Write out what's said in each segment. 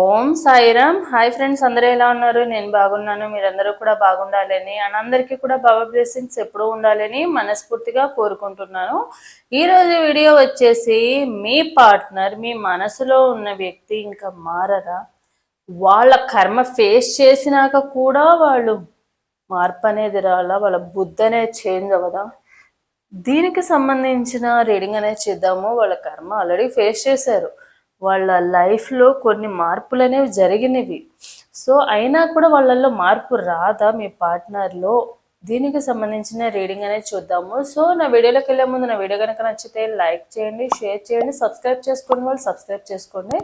ఓం Sairam. Hi friends అందరూ ఎలా ఉన్నారు? నేను బాగున్నాను మీరందరూ కూడా బాగుండాలని అండ్ అందరికీ కూడా బాబా బ్లెస్సింగ్స్ ఎప్పుడూ ఉండాలని మనస్ఫూర్తిగా కోరుకుంటున్నాను. ఈరోజు వీడియో వచ్చేసి మీ పార్ట్నర్ మీ మనసులో ఉన్న వ్యక్తి ఇంకా మారరా? వాళ్ళ కర్మ ఫేస్ చేసినాక కూడా వాళ్ళు మార్పు అనేది రాలా? వాళ్ళ బుద్ధి అనేది చేంజ్ అవ్వదా? దీనికి సంబంధించిన రీడింగ్ అనేది చేద్దాము. వాళ్ళ కర్మ ఆల్రెడీ ఫేస్ చేశారు. వాళ్ళ లైఫ్లో కొన్ని మార్పులు అనేవి జరిగినవి. సో అయినా కూడా వాళ్ళల్లో మార్పు రాదా? మీ పార్ట్నర్లో దీనికి సంబంధించిన రీడింగ్ అనేది చూద్దాము. సో నా వీడియోలోకి వెళ్ళే ముందు నా వీడియో కనుక నచ్చితే లైక్ చేయండి షేర్ చేయండి సబ్స్క్రైబ్ చేసుకోండి వాళ్ళు సబ్స్క్రైబ్ చేసుకోండి.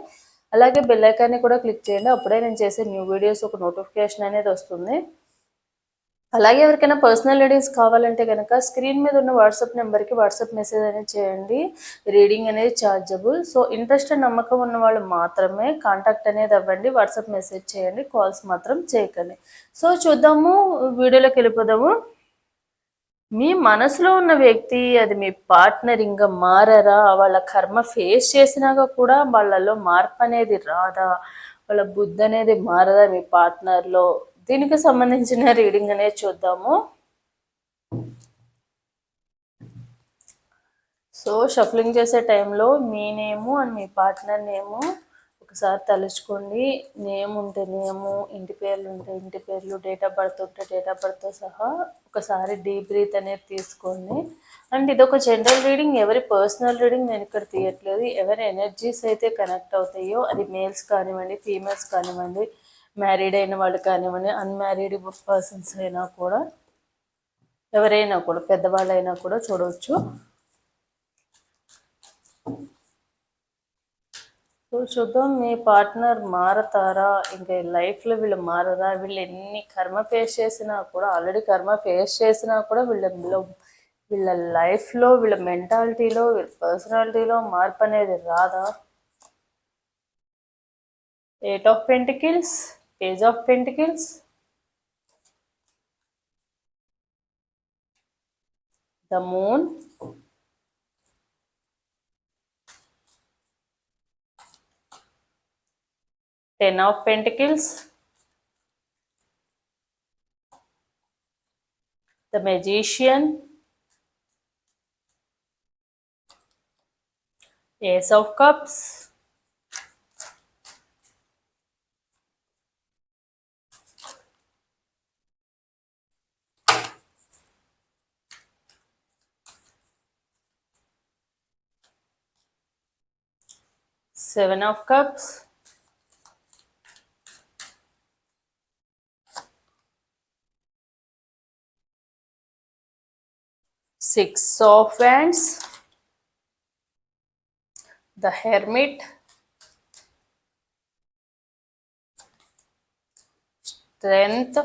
అలాగే బెల్లైకాన్ని కూడా క్లిక్ చేయండి. అప్పుడే నేను చేసే న్యూ వీడియోస్ ఒక నోటిఫికేషన్ అనేది వస్తుంది. అలాగే ఎవరికైనా పర్సనల్ రీడింగ్స్ కావాలంటే కనుక స్క్రీన్ మీద ఉన్న వాట్సాప్ నెంబర్కి వాట్సాప్ మెసేజ్ అనేది చేయండి. రీడింగ్ అనేది ఛార్జబుల్ సో ఇంట్రెస్ట్ నమ్మకం ఉన్న వాళ్ళు మాత్రమే కాంటాక్ట్ అనేది అవ్వండి. వాట్సాప్ మెసేజ్ చేయండి. కాల్స్ మాత్రం చేయకండి. సో చూద్దాము. వీడియోలోకి వెళ్ళిపోదాము. మీ మనసులో ఉన్న వ్యక్తి అది మీ పార్ట్నర్ ఇంకా మారరా? వాళ్ళ కర్మ ఫేస్ చేసినాక కూడా వాళ్ళలో మార్పు అనేది రాదా? వాళ్ళ బుద్ధి అనేది మారదా మీ పార్ట్నర్లో దీనికి సంబంధించిన రీడింగ్ అనేది చూద్దాము. సో షఫలింగ్ చేసే టైంలో మీ నేము అండ్ మీ పార్ట్నర్ నేము ఒకసారి తలుచుకోండి. నేమ్ ఉంటే నేము ఇంటి పేర్లు ఉంటే ఇంటి పేర్లు డేట్ ఆఫ్ బర్త్ ఉంటే డేట్ ఆఫ్ బర్త్తో సహా ఒకసారి డీప్ బ్రీత్ అనేది తీసుకోండి. అండ్ ఇది ఒక జనరల్ రీడింగ్ ఎవరి పర్సనల్ రీడింగ్ నేను ఇక్కడ తీయట్లేదు. ఎవరి ఎనర్జీస్ అయితే కనెక్ట్ అవుతాయో అది మేల్స్ కానివ్వండి ఫీమేల్స్ కానివ్వండి మ్యారీడ్ అయిన వాళ్ళు కానివ్వండి అన్మ్యారీడ్ పర్సన్స్ అయినా కూడా ఎవరైనా కూడా పెద్దవాళ్ళైనా కూడా చూడవచ్చు చూద్దాం మీ పార్ట్నర్ మారతారా? ఇంకా లైఫ్లో వీళ్ళు మారరా? వీళ్ళు ఎన్ని కర్మ ఫేస్ చేసినా కూడా ఆల్రెడీ కర్మ ఫేస్ చేసినా కూడా వీళ్ళ వీళ్ళ లైఫ్లో వీళ్ళ మెంటాలిటీలో వీళ్ళ పర్సనాలిటీలో మార్పు అనేది రాదా? Eight of pentacles Page of Pentacles, the Moon, Ten of Pentacles, the Magician, Ace of Cups, Seven of Cups. Six of Wands. The Hermit. Strength.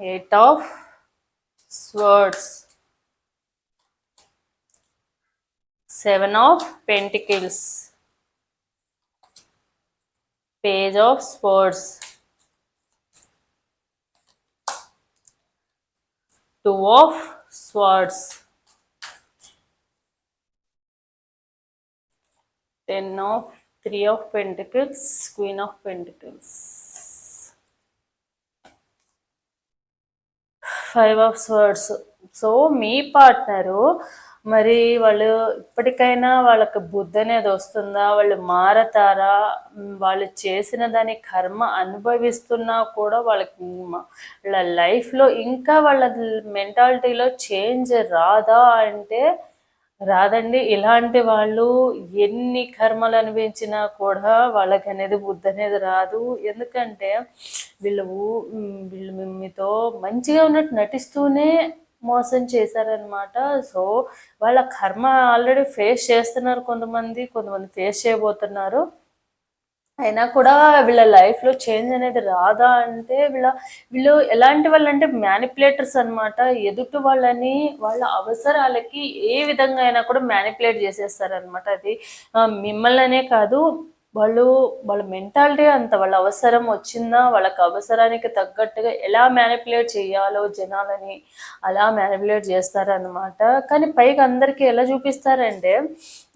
Eight of Swords. Seven of pentacles. Page of sports. Two of swords. Ten of three of pentacles queen of pentacles. Five of swords. So me partner మరి వాళ్ళు ఇప్పటికైనా వాళ్ళకి బుద్ధి అనేది వస్తుందా? వాళ్ళు మారతారా? వాళ్ళు చేసిన దాని కర్మ అనుభవిస్తున్నా కూడా వాళ్ళకి వాళ్ళ లైఫ్లో ఇంకా వాళ్ళ మెంటాలిటీలో చేంజ్ రాదా అంటే రాదండి. ఇలాంటి వాళ్ళు ఎన్ని కర్మలు అనిపించినా కూడా వాళ్ళకి అనేది బుద్ధి అనేది రాదు. ఎందుకంటే వీళ్ళు వీళ్ళు మీతో మంచిగా ఉన్నట్టు నటిస్తూనే మోసం చేశారనమాట సో వాళ్ళ కర్మ ఆల్రెడీ ఫేస్ చేస్తున్నారు కొంతమంది కొంతమంది ఫేస్ చేయబోతున్నారు. అయినా కూడా వీళ్ళ లైఫ్లో చేంజ్ అనేది రాదా అంటే వీళ్ళ వీళ్ళు ఎలాంటి వాళ్ళు అంటే మ్యానిపులేటర్స్ అనమాట ఎదుటి వాళ్ళని వాళ్ళ అవసరాలకి ఏ విధంగా అయినా కూడా మ్యానిపులేట్ చేసేస్తారనమాట అది మిమ్మల్ని కాదు వాళ్ళు వాళ్ళ మెంటాలిటీ అంత వాళ్ళ అవసరం వచ్చిందా వాళ్ళకి అవసరానికి తగ్గట్టుగా ఎలా మ్యానిపులేట్ చేయాలో జనాలని అలా మ్యానిపులేట్ చేస్తారనమాట కానీ పైకి అందరికీ ఎలా చూపిస్తారంటే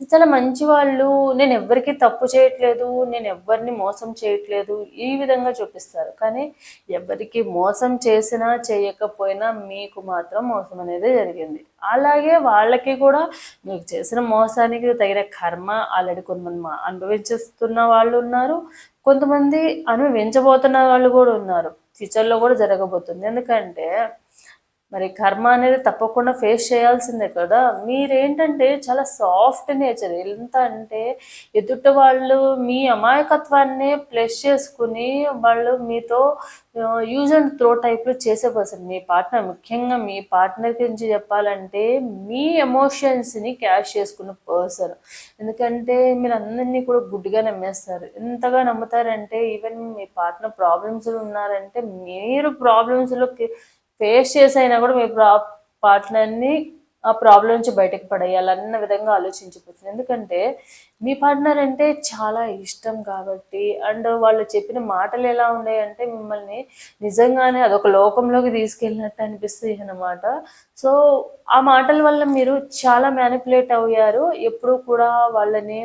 చాలా మంచి వాళ్ళు నేను ఎవ్వరికి తప్పు చేయట్లేదు. నేను ఎవరిని మోసం చేయట్లేదు. ఈ విధంగా చూపిస్తారు. కానీ ఎవరికి మోసం చేసినా చేయకపోయినా మీకు మాత్రం మోసం అనేది జరిగింది. అలాగే వాళ్ళకి కూడా మీకు చేసిన మోసానికి తగిన కర్మ ఆల్రెడీ కొంతమంది మా- అనుభవించేస్తున్న వాళ్ళు ఉన్నారు. కొంతమంది అనుభవించబోతున్న వాళ్ళు కూడా ఉన్నారు. ఫ్యూచర్లో కూడా జరగబోతుంది. ఎందుకంటే మరి కర్మ అనేది తప్పకుండా ఫేస్ చేయాల్సిందే కదా. మీరేంటంటే చాలా సాఫ్ట్ నేచర్ ఎంత అంటే ఎదుట వాళ్ళు మీ అమాయకత్వాన్ని ప్లస్ చేసుకుని వాళ్ళు మీతో యూజ్ అండ్ త్రో టైప్లో చేసే పర్సన్ మీ పార్ట్నర్ ముఖ్యంగా మీ పార్ట్నర్ గురించి చెప్పాలంటే మీ ఎమోషన్స్ని క్యాష్ చేసుకున్న పర్సన్ ఎందుకంటే మీరు అందరినీ కూడా గుడ్డిగా నమ్మేస్తారు. ఎంతగా నమ్ముతారంటే ఈవెన్ మీ పార్ట్నర్ ప్రాబ్లమ్స్ ఉన్నారంటే మీరు ప్రాబ్లమ్స్లో ఫేస్ చేసైనా కూడా మీ ప్రా పార్ట్నర్ని ఆ ప్రాబ్లం నుంచి బయటకు పడేయాలన్న విధంగా ఆలోచించిపోతుంది. ఎందుకంటే మీ పార్ట్నర్ అంటే చాలా ఇష్టం కాబట్టి అండ్ వాళ్ళు చెప్పిన మాటలు ఎలా ఉన్నాయంటే మిమ్మల్ని నిజంగానే అదొక లోకంలోకి తీసుకెళ్ళినట్టు అనిపిస్తుంది అన్నమాట. సో ఆ మాటల వల్ల మీరు చాలా మ్యానిపులేట్ అయ్యారు. ఎప్పుడు కూడా వాళ్ళని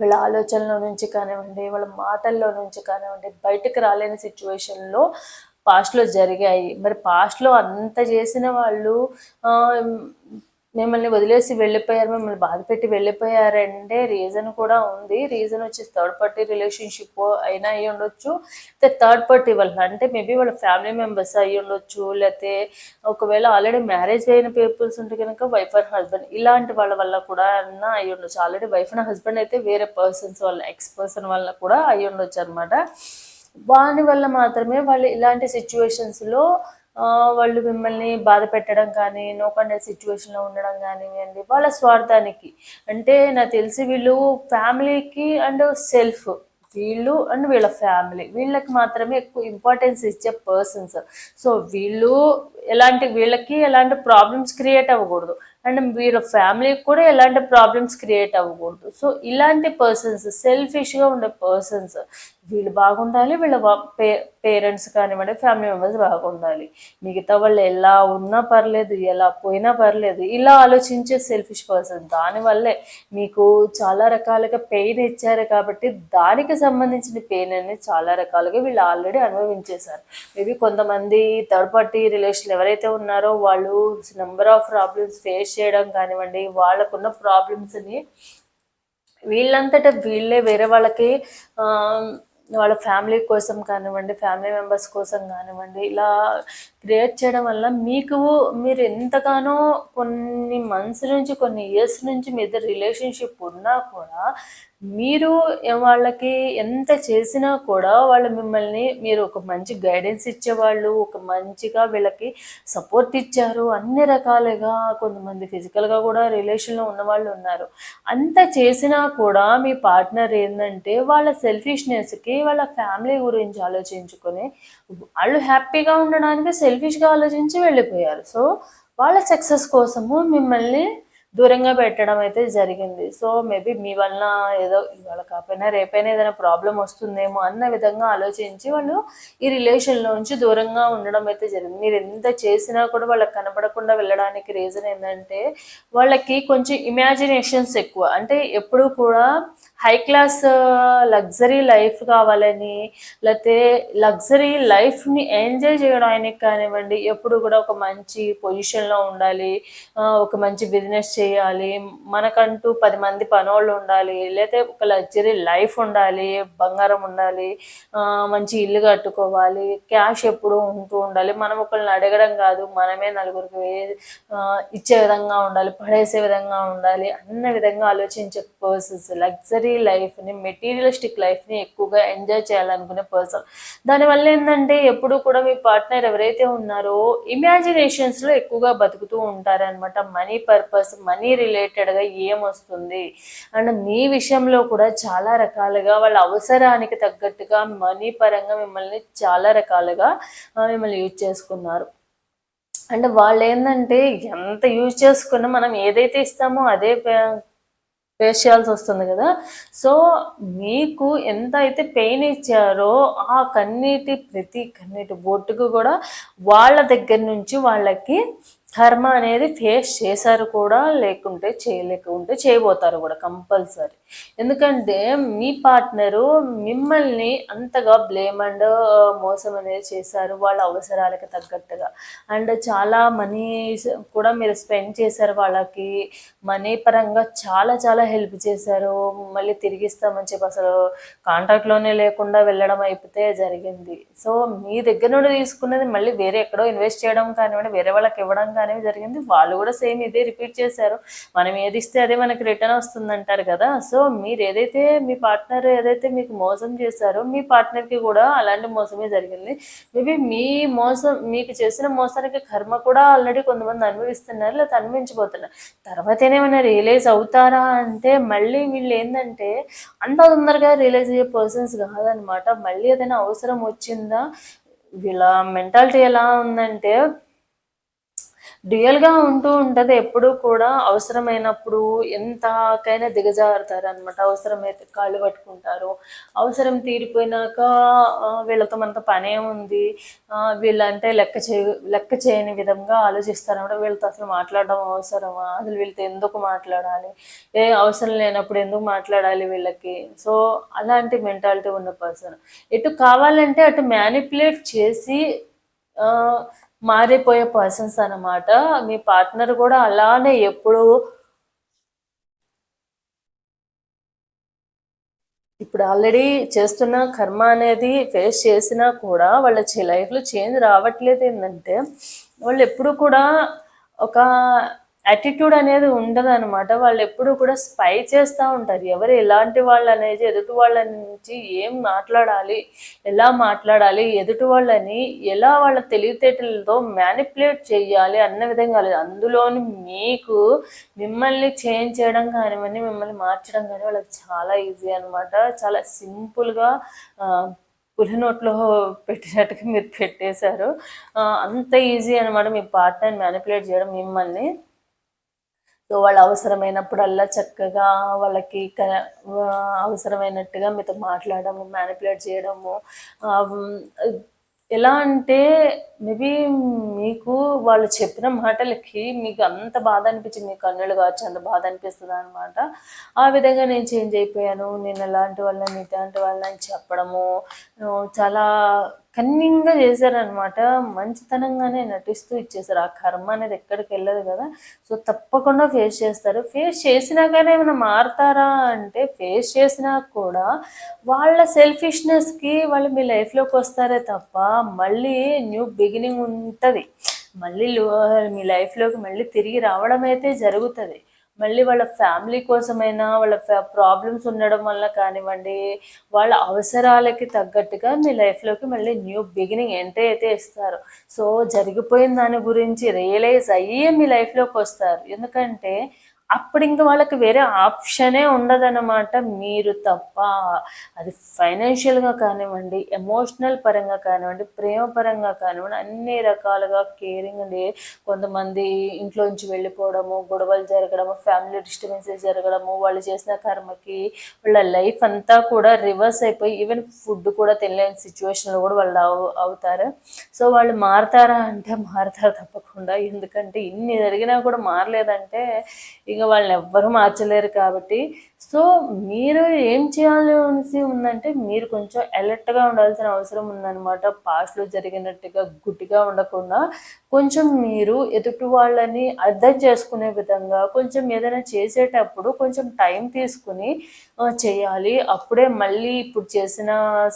వాళ్ళ ఆలోచనలో నుంచి కానివ్వండి వాళ్ళ మాటల్లో నుంచి కానివ్వండి బయటకు రాలేని సిచ్యువేషన్లో పాస్ట్లో జరిగాయి. మరి పాస్ట్లో అంత చేసిన వాళ్ళు మిమ్మల్ని వదిలేసి వెళ్ళిపోయారు మిమ్మల్ని బాధ పెట్టి వెళ్ళిపోయారంటే రీజన్ కూడా ఉంది. రీజన్ వచ్చేసి థర్డ్ పార్టీ రిలేషన్షిప్ అయినా అయ్యి ఉండొచ్చు. లేకపోతే థర్డ్ పార్టీ వల్ల అంటే మేబీ వాళ్ళ ఫ్యామిలీ మెంబర్స్ అయ్యి ఉండొచ్చు లేకపోతే ఒకవేళ ఆల్రెడీ మ్యారేజ్ అయిన పీపుల్స్ ఉంటే కనుక వైఫ్ అండ్ హస్బెండ్ ఇలాంటి వాళ్ళ వల్ల కూడా అన్నా అయ్యి ఉండొచ్చు. ఆల్రెడీ వైఫ్ అండ్ హస్బెండ్ అయితే వేరే పర్సన్స్ వల్ల ఎక్స్ పర్సన్ వల్ల కూడా అయ్యి ఉండొచ్చు అనమాట వాని వల్ల మాత్రమే వాళ్ళు ఇలాంటి సిచ్యువేషన్స్లో వాళ్ళు మిమ్మల్ని బాధ పెట్టడం కానీ నో కండెక్ట్ సిచ్యువేషన్లో ఉండడం కానివ్వండి వాళ్ళ స్వార్థానికి. అంటే నాకు తెలిసి వీళ్ళు ఫ్యామిలీకి అండ్ సెల్ఫ్. వీళ్ళు అండ్ వీళ్ళ ఫ్యామిలీ. వీళ్ళకి మాత్రమే ఎక్కువ ఇంపార్టెన్స్ ఇచ్చే పర్సన్స్ సో వీళ్ళు ఎలాంటి వీళ్ళకి ఎలాంటి ప్రాబ్లమ్స్ క్రియేట్ అవ్వకూడదు. అండ్ వీళ్ళ ఫ్యామిలీకి కూడా ఎలాంటి ప్రాబ్లమ్స్ క్రియేట్ అవ్వకూడదు. సో ఇలాంటి పర్సన్స్ సెల్ఫిష్గా ఉండే పర్సన్స్ వీళ్ళు బాగుండాలి వీళ్ళ పేరెంట్స్ కానివ్వండి ఫ్యామిలీ మెంబర్స్ బాగుండాలి. మిగతా వాళ్ళు ఎలా ఉన్నా పర్లేదు ఎలా పోయినా పర్లేదు ఇలా ఆలోచించే సెల్ఫిష్ పర్సన్ దానివల్లే మీకు చాలా రకాలుగా పెయిన్ ఇచ్చారు కాబట్టి దానికి సంబంధించిన పెయిన్ అనేది చాలా రకాలుగా వీళ్ళు ఆల్రెడీ అనుభవించేశారు. మేబీ కొంతమంది థర్డ్ పార్టీ రిలేషన్ ఎవరైతే ఉన్నారో వాళ్ళు నెంబర్ ఆఫ్ ప్రాబ్లమ్స్ ఫేస్ చేయడం కానివ్వండి వాళ్ళకున్న ప్రాబ్లమ్స్ని వీళ్ళంతటా వీళ్ళే వేరే వాళ్ళకి వాళ్ళ ఫ్యామిలీ కోసం కానివ్వండి ఫ్యామిలీ మెంబర్స్ కోసం కానివ్వండి ఇలా క్రియేట్ చేయడం వల్ల మీకు మీరు ఎంతగానో కొన్ని మంత్స్ నుంచి కొన్ని ఇయర్స్ నుంచి మీద రిలేషన్షిప్ ఉన్నా కూడా మీరు వాళ్ళకి ఎంత చేసినా కూడా వాళ్ళు మిమ్మల్ని మీరు ఒక మంచి గైడెన్స్ ఇచ్చేవాళ్ళు ఒక మంచిగా వీళ్ళకి సపోర్ట్ ఇచ్చారు అన్ని రకాలుగా కొంతమంది ఫిజికల్గా కూడా రిలేషన్లో ఉన్న వాళ్ళు ఉన్నారు. అంత చేసినా కూడా మీ పార్ట్నర్ ఏంటంటే వాళ్ళ సెల్ఫిష్నెస్కి వాళ్ళ ఫ్యామిలీ గురించి ఆలోచించుకొని వాళ్ళు హ్యాపీగా ఉండడానికి సెల్ఫిష్గా ఆలోచించి వెళ్ళిపోయారు. సో వాళ్ళ సక్సెస్ కోసము మిమ్మల్ని దూరంగా పెట్టడం అయితే జరిగింది. సో మేబీ మీ వలన ఏదో ఇవాళ కాకపోయినా రేపైనా ఏదైనా ప్రాబ్లం వస్తుందేమో అన్న విధంగా ఆలోచించి వాళ్ళు ఈ రిలేషన్లో నుంచి దూరంగా ఉండడం అయితే జరిగింది. మీరు ఎంత చేసినా కూడా వాళ్ళకి కనపడకుండా వెళ్ళడానికి రీజన్ ఏంటంటే వాళ్ళకి కొంచెం ఇమాజినేషన్స్ ఎక్కువ. అంటే ఎప్పుడు కూడా హై క్లాస్ లగ్జరీ లైఫ్ కావాలని లేకపోతే లగ్జరీ లైఫ్ని ఎంజాయ్ చేయడానికి కానివ్వండి ఎప్పుడు కూడా ఒక మంచి పొజిషన్లో ఉండాలి ఒక మంచి బిజినెస్ చేయాలి మనకంటూ పది మంది పనోళ్ళు ఉండాలి లేకపోతే ఒక లగ్జరీ లైఫ్ ఉండాలి బంగారం ఉండాలి మంచి ఇల్లు కట్టుకోవాలి క్యాష్ ఎప్పుడు ఉంటూ ఉండాలి. మనం ఒకళ్ళని అడగడం కాదు మనమే నలుగురికి ఇచ్చే విధంగా ఉండాలి పడేసే విధంగా ఉండాలి అన్న విధంగా ఆలోచించే పర్సన్స్ లగ్జరీ లైఫ్ని మెటీరియలిస్టిక్ లైఫ్ని ఎక్కువగా ఎంజాయ్ చేయాలనుకునే పర్సన్. దానివల్ల ఏంటంటే ఎప్పుడు కూడా మీ పార్ట్నర్ ఎవరైతే ఉన్నారో ఇమాజినేషన్స్లో ఎక్కువగా బతుకుతూ ఉంటారనమాట మనీ పర్పస్ మనీ రిలేటెడ్గా ఏమొస్తుంది? అండ్ మీ విషయంలో కూడా చాలా రకాలుగా వాళ్ళ అవసరానికి తగ్గట్టుగా మనీ పరంగా మిమ్మల్ని చాలా రకాలుగా మిమ్మల్ని యూజ్ చేసుకున్నారు. అంటే వాళ్ళు ఏంటంటే ఎంత యూజ్ చేసుకున్నా మనం ఏదైతే ఇస్తామో అదే ఫేస్ చేయాల్సి వస్తుంది కదా. సో మీకు ఎంత అయితే పెయిన్ ఇచ్చారో ఆ కన్నీటి ప్రతి కన్నీటి బొట్టుకు కూడా వాళ్ళ దగ్గర నుంచి వాళ్ళకి కర్మ అనేది ఫేస్ చేశారు కూడా లేకుంటే చేయలేకుంటే చేయబోతారు కూడా కంపల్సరీ. ఎందుకంటే మీ పార్ట్నరు మిమ్మల్ని అంతగా బ్లేమ్ అండ్ మోసం అనేది చేశారు వాళ్ళ అవసరాలకు తగ్గట్టుగా. అండ్ చాలా మనీ కూడా మీరు స్పెండ్ చేశారు వాళ్ళకి. మనీ పరంగా చాలా చాలా హెల్ప్ చేశారు. మళ్ళీ తిరిగిస్తామని చెప్పి అసలు కాంట్రాక్ట్లోనే లేకుండా వెళ్ళడం అయిపోతే జరిగింది. సో మీ దగ్గర నుండి తీసుకున్నది మళ్ళీ వేరే ఎక్కడో ఇన్వెస్ట్ చేయడం కానివ్వండి వేరే వాళ్ళకి ఇవ్వడం కానివ్వండి జరిగింది. వాళ్ళు కూడా సేమ్ ఇదే రిపీట్ చేశారు. మనం ఏది ఇస్తే అదే మనకి రిటర్న్ వస్తుంది అంటారు కదా. సో సో మీరు ఏదైతే మీ పార్ట్నర్ ఏదైతే మీకు మోసం చేశారో మీ పార్ట్నర్కి కూడా అలాంటి మోసమే జరిగింది. మేబీ మీ మోసం మీకు చేసిన మోసానికి కర్మ కూడా ఆల్రెడీ కొంతమంది అనుభవిస్తున్నారు లేదా అనుభవించబోతున్నారు. తర్వాత ఏమైనా రియలైజ్ అవుతారా అంటే మళ్ళీ వీళ్ళు ఏంటంటే అంత తొందరగా రియలైజ్ అయ్యే పర్సన్స్ కాదనమాట. మళ్ళీ ఏదైనా అవసరం వచ్చిందా? వీళ్ళ మెంటాలిటీ ఎలా ఉందంటే రియల్గా ఉంటూ ఉంటుంది. ఎప్పుడూ కూడా అవసరమైనప్పుడు ఎంతకైనా దిగజారుతారు అనమాట అవసరమైతే కాళ్ళు పట్టుకుంటారు. అవసరం తీరిపోయినాక వీళ్ళతో మనతో పనే ఉంది. వీళ్ళంటే లెక్క చే లెక్క చేయని విధంగా ఆలోచిస్తారు అనమాట వీళ్ళతో అసలు మాట్లాడడం అవసరమా? అసలు వీళ్ళతో ఎందుకు మాట్లాడాలి? ఏ అవసరం లేనప్పుడు ఎందుకు మాట్లాడాలి వీళ్ళకి? సో అలాంటి మెంటాలిటీ ఉన్న పర్సన్. ఎటు కావాలంటే అటు మ్యానిపులేట్ చేసి మారిపోయే పర్సన్స్ అనమాట మీ పార్ట్నర్ కూడా అలానే ఎప్పుడు ఇప్పుడు ఆల్రెడీ చేస్తున్న కర్మ అనేది ఫేస్ చేసినా కూడా వాళ్ళ లైఫ్లో చేంజ్ రావట్లేదు ఏంటంటే వాళ్ళు ఎప్పుడు కూడా ఒక యాటిట్యూడ్ అనేది ఉండదు అనమాట వాళ్ళు ఎప్పుడు కూడా స్పై చేస్తూ ఉంటారు. ఎవరు ఎలాంటి వాళ్ళు అనేది ఎదుటి వాళ్ళ నుంచి ఏం మాట్లాడాలి ఎలా మాట్లాడాలి ఎదుటి వాళ్ళని ఎలా వాళ్ళ తెలివితేటలతో మ్యానిపులేట్ చేయాలి అన్న విధంగా లేదు. అందులోని మీకు మిమ్మల్ని చేంజ్ చేయడం కానివ్వండి మిమ్మల్ని మార్చడం కానీ వాళ్ళకి చాలా ఈజీ అనమాట చాలా సింపుల్గా పులి నోట్లో పెట్టినట్టుగా మీరు పెట్టేశారు. అంత ఈజీ అనమాట మీ పార్ట్నర్ మ్యానిపులేట్ చేయడం మిమ్మల్ని. సో వాళ్ళు అవసరమైనప్పుడల్లా చక్కగా వాళ్ళకి క- అవసరమైనట్టుగా మీతో మాట్లాడము మ్యానిపులేట్ చేయడము ఎలా అంటే మేబీ మీకు వాళ్ళు చెప్పిన మాటలకి మీకు అంత బాధ అనిపించి మీ కన్నులు కావచ్చు అంత బాధ అనిపిస్తుంది అనమాట ఆ విధంగా నేను చేంజ్ అయిపోయాను. నేను ఎలాంటి వాళ్ళని ఇలాంటి వాళ్ళని చెప్పడము చాలా కన్నింగ్గా చేశారనమాట మంచితనంగానే నటిస్తూ ఇచ్చేసారు ఆ కర్మ అనేది ఎక్కడికి వెళ్ళదు కదా. సో తప్పకుండా ఫేస్ చేస్తారు. ఫేస్ చేసినాకనే ఏమైనా మారుతారా అంటే ఫేస్ చేసినా కూడా వాళ్ళ సెల్ఫిష్నెస్కి వాళ్ళు మీ లైఫ్లోకి వస్తారే తప్ప మళ్ళీ న్యూ బిగినింగ్ ఉంటుంది. మళ్ళీ లో- మీ లైఫ్లోకి మళ్ళీ తిరిగి రావడం అయితే జరుగుతుంది. మళ్ళీ వాళ్ళ ఫ్యామిలీ కోసమైనా వాళ్ళ ప్రాబ్లమ్స్ ఉండడం వల్ల కానివ్వండి వాళ్ళ అవసరాలకి తగ్గట్టుగా మీ లైఫ్లోకి మళ్ళీ న్యూ బిగినింగ్ ఎంట్రీ అయితే ఇస్తారు. సో జరిగిపోయిన దాని గురించి రియలైజ్ అయ్యి మీ లైఫ్లోకి వస్తారు. ఎందుకంటే అప్పుడు ఇంకా వాళ్ళకి వేరే ఆప్షనే ఉండదన్నమాట. మీరు తప్ప. అది ఫైనాన్షియల్గా కానివ్వండి ఎమోషనల్ పరంగా కానివ్వండి ప్రేమ పరంగా కానివ్వండి అన్ని రకాలుగా కేరింగ్ అండి. కొంతమంది ఇంట్లో నుంచి వెళ్ళిపోవడము గొడవలు జరగడము ఫ్యామిలీ డిస్టర్బెన్సెస్ జరగడము వాళ్ళు చేసిన కర్మకి వాళ్ళ లైఫ్ అంతా కూడా రివర్స్ అయిపోయి ఈవెన్ ఫుడ్ కూడా తినలేని సిచ్యువేషన్లో కూడా వాళ్ళు అవు అవుతారు. సో వాళ్ళు మారతారా అంటే మారతారు తప్పకుండా. ఎందుకంటే ఇన్ని జరిగినా కూడా మారలేదంటే ఇక వాళ్ళని ఎవ్వరూ మార్చలేరు కాబట్టి సో మీరు ఏం చేయాల్సి ఉందంటే మీరు కొంచెం అలర్ట్గా ఉండాల్సిన అవసరం ఉందన్నమాట. పాస్ట్లో జరిగినట్టుగా గుడ్డిగా ఉండకుండా కొంచెం మీరు ఎదుటి వాళ్ళని అర్థం చేసుకునే విధంగా కొంచెం ఏదైనా చేసేటప్పుడు కొంచెం టైం తీసుకుని చేయాలి. అప్పుడే మళ్ళీ ఇప్పుడు చేసిన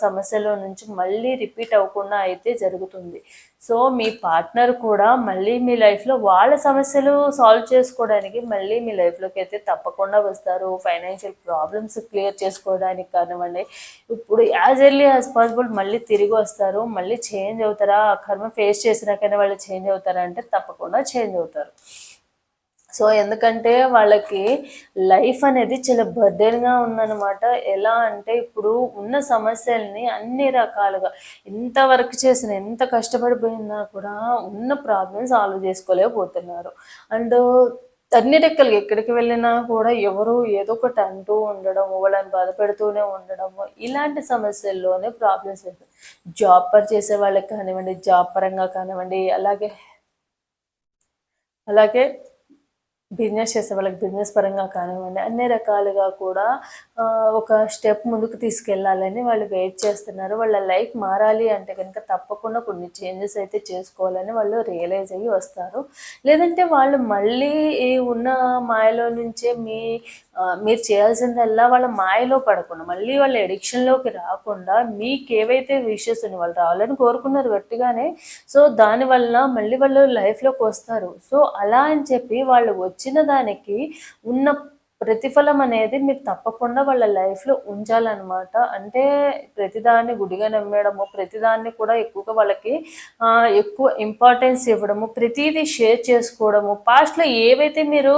సమస్యలో నుంచి మళ్ళీ రిపీట్ అవ్వకుండా అయితే జరుగుతుంది. సో మీ పార్ట్నర్ కూడా మళ్ళీ మీ లైఫ్లో వాళ్ళ సమస్యలు సాల్వ్ చేసుకోవడానికి మళ్ళీ మీ లైఫ్లోకి అయితే తప్పకుండా వస్తారు. ఫైనాన్షియల్ ప్రాబ్లమ్స్ క్లియర్ చేసుకోవడానికి కానివ్వండి ఇప్పుడు యాజ్ ఎర్లీ యాజ్ పాసిబుల్ మళ్ళీ తిరిగి వస్తారు మళ్ళీ చేంజ్ అవుతారా ఆ కర్మ ఫేస్ చేసినాకైనా వాళ్ళు చేంజ్ అవుతారా అంటే తప్పకుండా చేంజ్ అవుతారు. సో ఎందుకంటే వాళ్ళకి లైఫ్ అనేది చాలా బర్డెన్గా ఉందన్నమాట. ఎలా అంటే ఇప్పుడు ఉన్న సమస్యల్ని అన్ని రకాలుగా ఎంత వర్క్ చేసినా ఎంత కష్టపడిపోయినా కూడా ఉన్న ప్రాబ్లమ్ సాల్వ్ చేసుకోలేకపోతున్నారు. అండ్ అన్ని రెక్కలు ఎక్కడికి వెళ్ళినా కూడా ఎవరు ఏదో ఒకటి అంటూ ఉండడం వాళ్ళని బాధ పెడుతూనే ఉండడము ఇలాంటి సమస్యల్లోనే ప్రాబ్లమ్స్ జాబ్ పర్ చేసే వాళ్ళకి కానివ్వండి జాబ్ పరంగా కానివ్వండి అలాగే అలాగే బిజినెస్ చేసే వాళ్ళకి బిజినెస్ పరంగా కానివ్వండి అన్ని రకాలుగా కూడా ఒక స్టెప్ ముందుకు తీసుకెళ్ళాలని వాళ్ళు వెయిట్ చేస్తున్నారు. వాళ్ళ లైఫ్ మారాలి అంటే కనుక తప్పకుండా కొన్ని చేంజెస్ అయితే చేసుకోవాలని వాళ్ళు రియలైజ్ అయ్యి వస్తారు. లేదంటే వాళ్ళు మళ్ళీ ఉన్న మాయలో నుంచే మీ మీరు చేయాల్సిందల్లా వాళ్ళ మాయలో పడకుండా మళ్ళీ వాళ్ళ ఎడిక్షన్లోకి రాకుండా మీకు ఏవైతే విషయస్ ఉన్నాయి వాళ్ళు రావాలని కోరుకున్నారు గట్టిగానే. సో దానివల్ల మళ్ళీ వాళ్ళు లైఫ్లోకి వస్తారు. సో అలా అని చెప్పి వాళ్ళు వచ్చిన దానికి ఉన్న ప్రతిఫలం అనేది మీరు తప్పకుండా వాళ్ళ లైఫ్లో ఉంచాలన్నమాట. అంటే ప్రతిదాన్ని గుడిగా నమ్మేయడము ప్రతిదాన్ని కూడా ఎక్కువగా వాళ్ళకి ఎక్కువ ఇంపార్టెన్స్ ఇవ్వడము ప్రతిదీ షేర్ చేసుకోవడము పాస్ట్లో ఏవైతే మీరు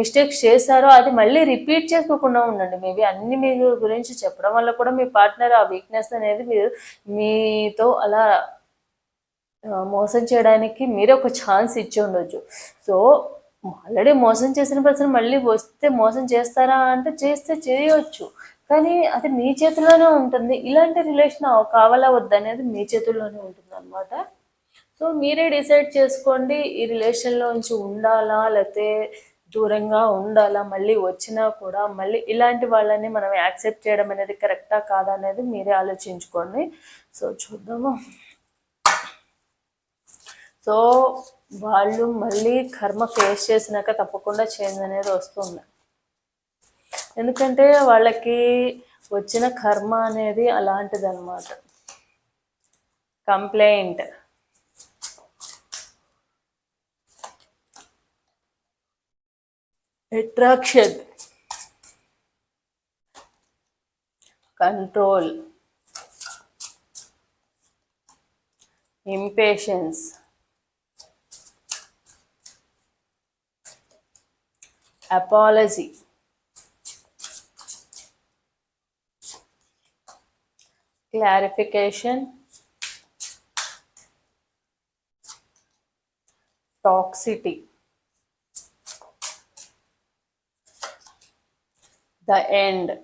మిస్టేక్స్ చేశారో అది మళ్ళీ రిపీట్ చేసుకోకుండా ఉండండి. మేబీ అన్ని మీ గురించి చెప్పడం వల్ల కూడా మీ పార్ట్నర్ ఆ వీక్నెస్ అనేది మీరు మీతో అలా మోసం చేయడానికి మీరే ఒక ఛాన్స్ ఇచ్చి ఉండొచ్చు. సో ఆల్రెడీ మోసం చేసిన పర్సన్ మళ్ళీ వస్తే మోసం చేస్తారా అంటే చేస్తే చేయొచ్చు. కానీ అది మీ చేతిలోనే ఉంటుంది. ఇలాంటి రిలేషన్ కావాలా వద్దనేది మీ చేతుల్లోనే ఉంటుంది అనమాట సో మీరే డిసైడ్ చేసుకోండి ఈ రిలేషన్లో నుంచి ఉండాలా? లేకపోతే దూరంగా ఉండాలా మళ్ళీ వచ్చినా కూడా మళ్ళీ ఇలాంటి వాళ్ళని మనం యాక్సెప్ట్ చేయడం అనేది కరెక్టా కాదా అనేది మీరే ఆలోచించుకోండి. సో చూద్దాము. సో వాళ్ళు మళ్ళీ కర్మ ఫేస్ చేసినాక తప్పకుండా చేంజ్ అనేది వస్తుంది. ఎందుకంటే వాళ్ళకి వచ్చిన కర్మ అనేది అలాంటిది అనమాట complaint attraction control. Impatience. Apology. Clarification. Toxicity. The end.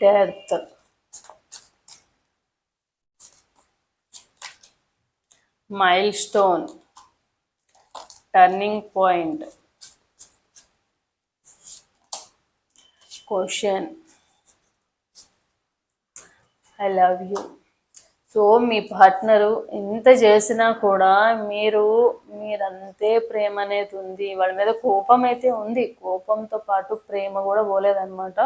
Death. Milestone. Turning point. Question. I love you so me partner ఎంత చేసినా కూడా మీరు మీరంతే ప్రేమ అనేది ఉంది. వాళ్ళ మీద కోపం అయితే ఉంది. కోపంతో పాటు ప్రేమ కూడా పోలేదన్నమాట.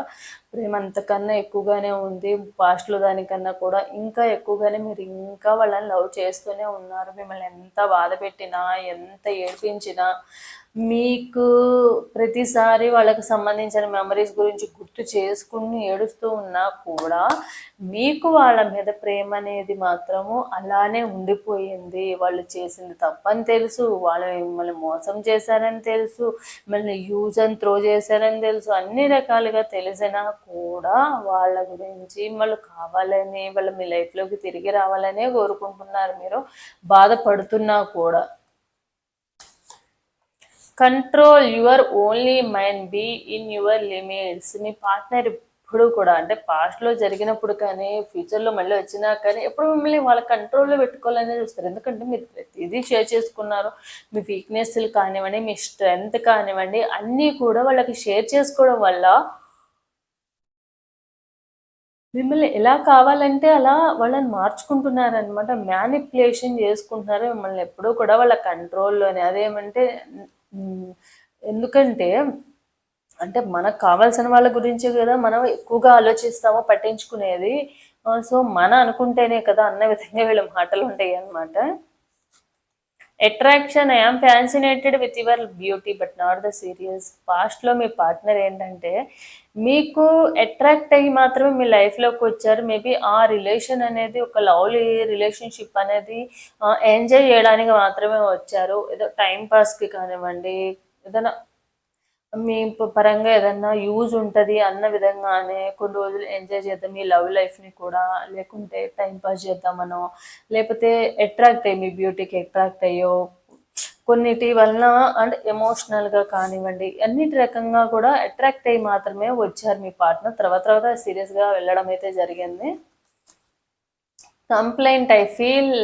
ప్రేమ అంతకన్నా ఎక్కువగానే ఉంది. పాస్ట్లో దానికన్నా కూడా ఇంకా ఎక్కువగానే మీరు ఇంకా వాళ్ళని లవ్ చేస్తూనే ఉన్నారు. మిమ్మల్ని ఎంత బాధ పెట్టినా ఎంత ఏడిపించినా మీకు ప్రతిసారి వాళ్ళకి సంబంధించిన మెమరీస్ గురించి గుర్తు చేసుకుని ఏడుస్తూ ఉన్నా కూడా మీకు వాళ్ళ మీద ప్రేమ అనేది మాత్రము అలానే ఉండిపోయింది. వాళ్ళు చేసింది తప్పని తెలుసు. వాళ్ళు మిమ్మల్ని మోసం చేశారని తెలుసు. మిమ్మల్ని యూజ్ అండ్ త్రో చేశారని తెలుసు. అన్ని రకాలుగా తెలిసినా కూడా వాళ్ళ గురించి వాళ్ళు కావాలని వాళ్ళు మీ లైఫ్లోకి తిరిగి రావాలనే కోరుకుంటున్నారు. మీరు బాధపడుతున్నా కూడా control your only mind be in your limits me partner ఎప్పుడు కూడా అంటే పాస్ట్లో జరిగినప్పుడు కానీ ఫ్యూచర్లో మళ్ళీ వచ్చినా కానీ ఎప్పుడు మిమ్మల్ని వాళ్ళ కంట్రోల్లో పెట్టుకోవాలనే చూస్తారు. ఎందుకంటే మీరు ప్రతిదీ షేర్ చేసుకున్నారు. మీ వీక్నెస్లు కానివ్వండి మీ స్ట్రెంగ్త్ కానివ్వండి అన్నీ కూడా వాళ్ళకి షేర్ చేసుకోవడం వల్ల మిమ్మల్ని ఎలా కావాలంటే అలా వాళ్ళని మార్చుకుంటున్నారనమాట మ్యానిపులేషన్ చేసుకుంటున్నారు. మిమ్మల్ని ఎప్పుడూ కూడా వాళ్ళ కంట్రోల్లోనే అదేమంటే ఎందుకంటే అంటే మనకు కావాల్సిన వాళ్ళ గురించే కదా మనం ఎక్కువగా ఆలోచిస్తామో పట్టించుకునేది. సో మన అనుకుంటేనే కదా అన్న విధంగా వీళ్ళ మాటలు ఉంటాయి అన్నమాట. Attraction I'm fascinated with your beauty but not the serious పాస్ట్లో మీ పార్ట్నర్ ఏంటంటే మీకు అట్రాక్ట్ అయ్యి మాత్రమే మీ లైఫ్లోకి వచ్చారు. మేబీ ఆ రిలేషన్ అనేది ఒక లవ్లీ రిలేషన్షిప్ అనేది ఎంజాయ్ చేయడానికి మాత్రమే వచ్చారు. ఏదో టైం పాస్కి కానివ్వండి ఏదైనా మీ ప- పరంగా ఏదన్నా యూజ్ ఉంటుంది అన్న విధంగానే కొన్ని రోజులు ఎంజాయ్ చేద్దాం మీ లవ్ లైఫ్ని కూడా లేకుంటే టైం పాస్ చేద్దామనో లేకపోతే అట్రాక్ట్ అయ్యి మీ బ్యూటీకి అట్రాక్ట్ అయ్యో కొన్నిటి వలన అంటే ఎమోషనల్గా కానివ్వండి అన్నిటి రకంగా కూడా అట్రాక్ట్ అయ్యి మాత్రమే వచ్చారు మీ పార్ట్నర్. తర్వాత తర్వాత సీరియస్గా వెళ్ళడం అయితే జరిగింది. Complaint I feel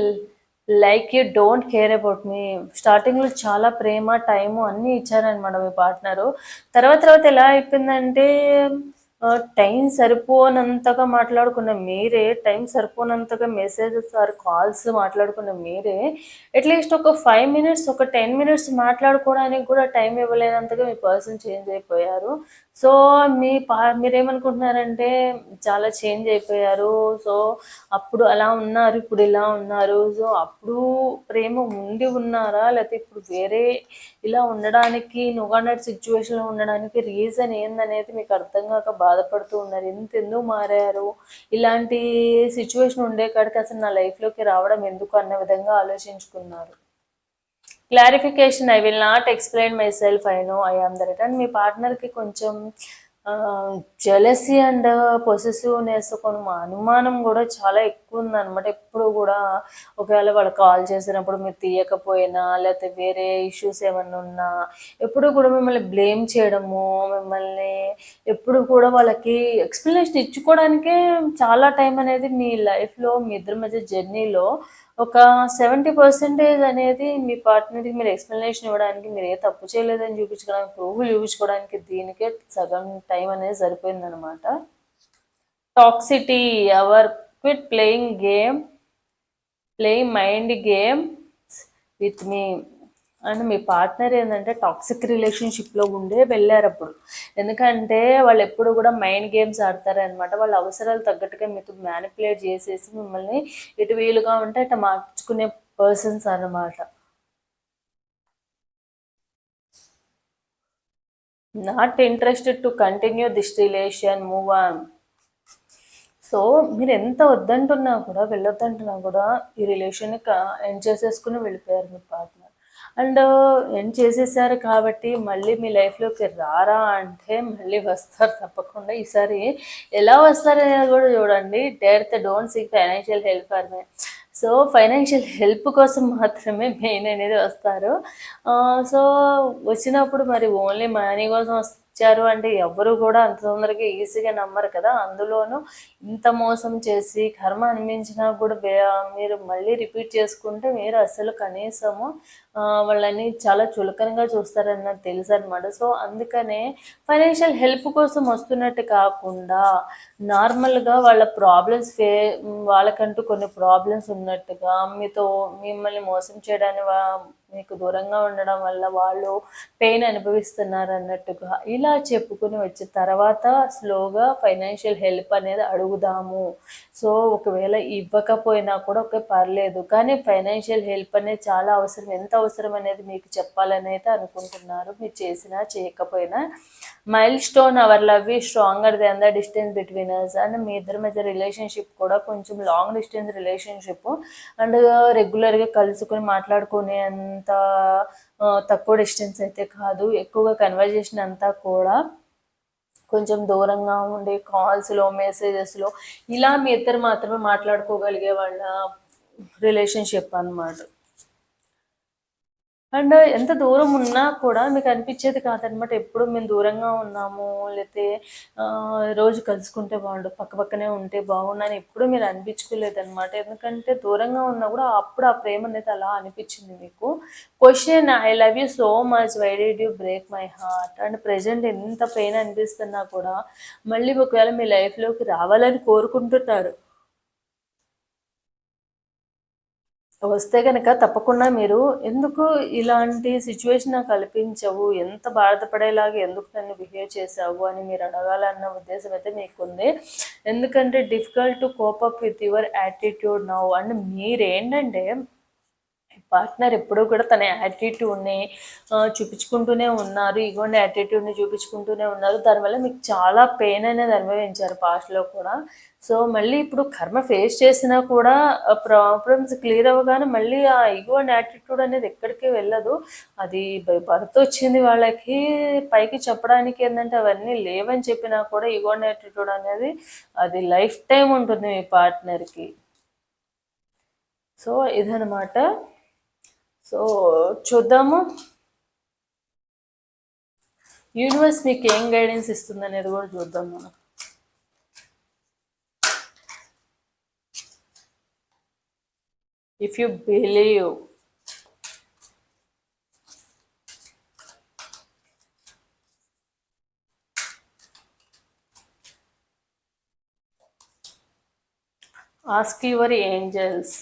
like you don't care about me. స్టార్టింగ్లో చాలా ప్రేమ టైము అన్నీ ఇచ్చారనమాట మీ పార్ట్నరు. తర్వాత తర్వాత ఎలా అయిపోయిందంటే టైం సరిపోనంతగా మాట్లాడుకున్న మీరే టైం సరిపోనంతగా మెసేజెస్ ఆర్ కాల్స్ మాట్లాడుకున్న మీరే అట్లీస్ట్ ఒక ఫైవ్ మినిట్స్ ఒక టెన్ మినిట్స్ మాట్లాడుకోవడానికి కూడా టైం ఇవ్వలేనంతగా మీ పర్సన్ చేంజ్ అయిపోయారు. సో మీ పా మీరేమనుకుంటున్నారంటే చాలా చేంజ్ అయిపోయారు. సో అప్పుడు అలా ఉన్నారు ఇప్పుడు ఇలా ఉన్నారు. సో అప్పుడు ప్రేమ ఉండి ఉన్నారా? లేకపోతే ఇప్పుడు వేరే ఇలా ఉండడానికి నువ్వన్నట్టు సిచ్యువేషన్లో ఉండడానికి రీజన్ ఏందనేది మీకు అర్థం కాక బాధపడుతూ ఉన్నారు. ఎంత ఎందుకు మారారు? ఇలాంటి సిచ్యువేషన్ ఉండే కాడికి అసలు నా లైఫ్లోకి రావడం ఎందుకు అన్న విధంగా ఆలోచించుకున్నారు. Clarification I will not explain my self I know I am the return మీ పార్ట్నర్కి కొంచెం జెలసీ అండ్ పొసెసివ్నెస్ కొన్ని అనుమానం కూడా చాలా ఎక్కువ ఉందన్నమాట. ఎప్పుడు కూడా ఒకవేళ వాళ్ళు కాల్ చేసినప్పుడు మీరు తీయకపోయినా లేకపోతే వేరే ఇష్యూస్ ఏమన్నా ఉన్నా ఎప్పుడు కూడా మిమ్మల్ని బ్లేమ్ చేయడము మిమ్మల్ని ఎప్పుడు కూడా వాళ్ళకి ఎక్స్ప్లెనేషన్ ఇచ్చుకోవడానికే చాలా టైం అనేది మీ లైఫ్లో మీ ఇద్దరి మధ్య జర్నీలో ఒక సెవెంటీ పర్సెంటేజ్ అనేది మీ పార్ట్నర్కి మీరు ఎక్స్ప్లెనేషన్ ఇవ్వడానికి మీరు ఏ తప్పు చేయలేదని చూపించుకోవడానికి ప్రూఫ్లు చూపించుకోవడానికి దీనికే సగం టైం అనేది సరిపోయిందనమాట toxicity our quit playing game playing mind game with me and మీ పార్ట్నర్ ఏంటంటే టాక్సిక్ రిలేషన్షిప్లో ఉండే వెళ్ళారు అప్పుడు. ఎందుకంటే వాళ్ళు ఎప్పుడు కూడా మైండ్ గేమ్స్ ఆడతారనమాట వాళ్ళ అవసరాలు తగ్గట్టుగా మీతో మ్యానిపులేట్ చేసేసి మిమ్మల్ని ఇటు వీలుగా ఉంటే అట్లా మార్చుకునే పర్సన్స్ అన్నమాట. Not interested to continue this relation move on so మీరు ఎంత వద్దంటున్నా కూడా వెళ్ళొద్దంటున్నా కూడా ఈ రిలేషన్ ఎండ్ చేసేసుకుని వెళ్ళిపోయారు మీ పార్ట్నర్ అండ్ ఎండ్ చేసేసారు కాబట్టి మళ్ళీ మీ లైఫ్లోకి రారా అంటే మళ్ళీ వస్తారు తప్పకుండా. ఈసారి ఎలా వస్తారనేది కూడా చూడండి. Direct don't seek financial help for me. So financial help కోసం మాత్రమే మెయిన్ అనేది వస్తారు. సో వచ్చినప్పుడు మరి ఓన్లీ మనీ కోసం వచ్చారు అంటే ఎవరు కూడా అంత తొందరగా ఈజీగా నమ్మరు కదా. అందులోనూ ఇంత మోసం చేసి కర్మ అనిపించినా కూడా మీరు మళ్ళీ రిపీట్ చేసుకుంటే మీరు అసలు కనీసము వాళ్ళని చాలా చులకనగా చూస్తారన్నది తెలుసు అనమాట సో అందుకనే ఫైనాన్షియల్ హెల్ప్ కోసం వస్తున్నట్టు కాకుండా నార్మల్గా వాళ్ళ ప్రాబ్లమ్స్ ఫే వాళ్ళకంటూ కొన్ని ప్రాబ్లమ్స్ ఉన్నట్టుగా మీతో మిమ్మల్ని మోసం చేయడానికి నీకు మీకు దూరంగా ఉండడం వల్ల వాళ్ళు పెయిన్ అనుభవిస్తున్నారు అన్నట్టుగా. ఇలా చెప్పుకుని వచ్చిన తర్వాత స్లోగా ఫైనాన్షియల్ హెల్ప్ అనేది అడుగుదాము. సో ఒకవేళ ఇవ్వకపోయినా కూడా ఒక పర్లేదు. కానీ ఫైనాన్షియల్ హెల్ప్ అనేది చాలా అవసరం. ఎంత అవసరం అనేది మీకు చెప్పాలని అయితే అనుకుంటున్నారు. మీరు చేసినా చేయకపోయినా. Milestone our love is stronger than the distance between us and మీ ఇద్దరి మధ్య రిలేషన్షిప్ కూడా కొంచెం లాంగ్ డిస్టెన్స్ రిలేషన్షిప్ అండ్ రెగ్యులర్గా కలుసుకొని మాట్లాడుకునే అంత అంత తక్కువ డిస్టెన్స్ అయితే కాదు. ఎక్కువగా కన్వర్జేషన్ అంతా కూడా కొంచెం దూరంగా ఉండే కాల్స్లో మెసేజెస్లో ఇలా మీ ఇద్దరు మాత్రమే మాట్లాడుకోగలిగే వాళ్ళ రిలేషన్షిప్ అన్నమాట. అండ్ ఎంత దూరం ఉన్నా కూడా మీకు అనిపించేది కాదనమాట. ఎప్పుడు మేము దూరంగా ఉన్నాము లేకపోతే రోజు కలుసుకుంటే బాగుండు పక్క పక్కనే ఉంటే బాగుండు అని ఎప్పుడు మీరు అనిపించుకోలేదన్నమాట ఎందుకంటే దూరంగా ఉన్నా కూడా అప్పుడు ఆ ప్రేమ అనేది అలా అనిపించింది మీకు. Question I love you so much why did you break my heart and present ఎంత పెయిన్ అనిపిస్తున్నా కూడా మళ్ళీ ఒకవేళ మీ లైఫ్లోకి రావాలని కోరుకుంటున్నారు. వస్తే కనుక తప్పకుండా మీరు ఎందుకు ఇలాంటి సిచ్యువేషన్ నాకు కల్పించవు? ఎంత బాధపడేలాగా ఎందుకు నన్ను బిహేవ్ చేసావు అని మీరు అడగాలన్న ఉద్దేశం అయితే మీకుంది. ఎందుకంటే difficult to cope up with your attitude now and మీరేంటంటే పార్ట్నర్ ఎప్పుడూ కూడా తన యాటిట్యూడ్ని చూపించుకుంటూనే ఉన్నారు. ఇగోండి యాటిట్యూడ్ని చూపించుకుంటూనే ఉన్నారు. దానివల్ల మీకు చాలా పెయిన్ అనేది అనుభవించారు పాస్ట్లో కూడా. సో మళ్ళీ ఇప్పుడు కర్మ ఫేస్ చేసినా కూడా ప్రాబ్లమ్స్ క్లియర్ అవ్వగానే మళ్ళీ ఆ ఇగో అండ్ యాటిట్యూడ్ అనేది ఎక్కడికి వెళ్ళదు. అది భర్త వచ్చింది వాళ్ళకి పైకి చెప్పడానికి ఏంటంటే అవన్నీ లేవని చెప్పినా కూడా ఇగో అండ్ యాటిట్యూడ్ అనేది అది లైఫ్ టైం ఉంటుంది మీ పార్ట్నర్కి. సో ఇదనమాట సో చూద్దాము. యూనివర్స్ మీకు ఏం గైడెన్స్ ఇస్తుంది అనేది కూడా చూద్దాం మనం. If you believe ask your angels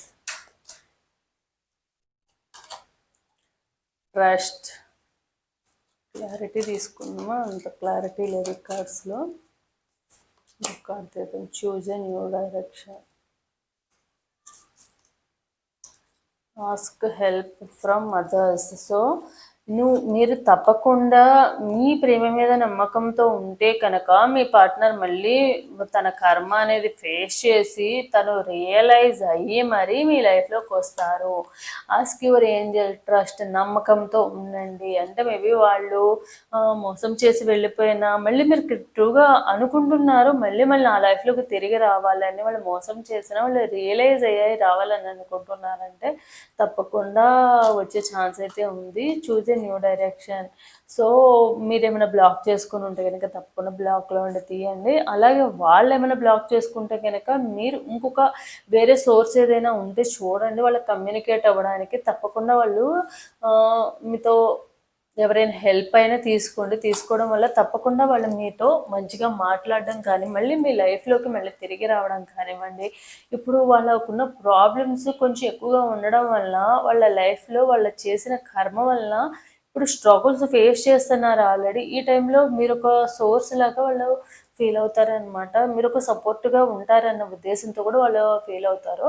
trust clarity తీసుకుందామా? అంత క్లారిటీ లేదు కార్డ్స్లో కార్డ్ తీద్దాం. Choose and new direction. Ask help from others. So నువ్వు మీరు తప్పకుండా మీ ప్రేమ మీద నమ్మకంతో ఉంటే కనుక మీ పార్ట్నర్ మళ్ళీ తన కర్మ అనేది ఫేస్ చేసి తను రియలైజ్ అయ్యి మరీ మీ లైఫ్లోకి వస్తారు. ఆస్క్ యువర్ ఏంజల్ ట్రస్ట్ నమ్మకంతో ఉండండి. అంటే మేబీ వాళ్ళు మోసం చేసి వెళ్ళిపోయినా మళ్ళీ మీరు ట్రూగా అనుకుంటున్నారు మళ్ళీ మళ్ళీ నా లైఫ్లోకి తిరిగి రావాలని వాళ్ళు మోసం చేసినా వాళ్ళు రియలైజ్ అయ్యాయి రావాలని అనుకుంటున్నారంటే తప్పకుండా వచ్చే ఛాన్స్ అయితే ఉంది. చూసి న్యూ డైరెక్షన్ సో మీరు ఏమైనా బ్లాక్ చేసుకుని ఉంటే కనుక తప్పకుండా బ్లాక్లో ఉండి తీయండి. అలాగే వాళ్ళు ఏమైనా బ్లాక్ చేసుకుంటే కనుక మీరు ఇంకొక వేరే సోర్స్ ఏదైనా ఉంటే చూడండి. వాళ్ళకి కమ్యూనికేట్ అవ్వడానికి తప్పకుండా వాళ్ళు మీతో ఎవరైనా హెల్ప్ అయినా తీసుకోండి. తీసుకోవడం వల్ల తప్పకుండా వాళ్ళు మీతో మంచిగా మాట్లాడడం కానీ మళ్ళీ మీ లైఫ్లోకి మళ్ళీ తిరిగి రావడం కానివ్వండి. ఇప్పుడు వాళ్ళకున్న ప్రాబ్లమ్స్ కొంచెం ఎక్కువగా ఉండడం వల్ల వాళ్ళ లైఫ్లో వాళ్ళు చేసిన కర్మ వల్ల ఇప్పుడు స్ట్రగుల్స్ ఫేస్ చేస్తున్నారు ఆల్రెడీ ఈ టైంలో మీరు ఒక సోర్స్ లాగా వాళ్ళు ఫీల్ అవుతారనమాట మీరు ఒక సపోర్ట్గా ఉంటారన్న ఉద్దేశంతో కూడా వాళ్ళు ఫీల్ అవుతారు.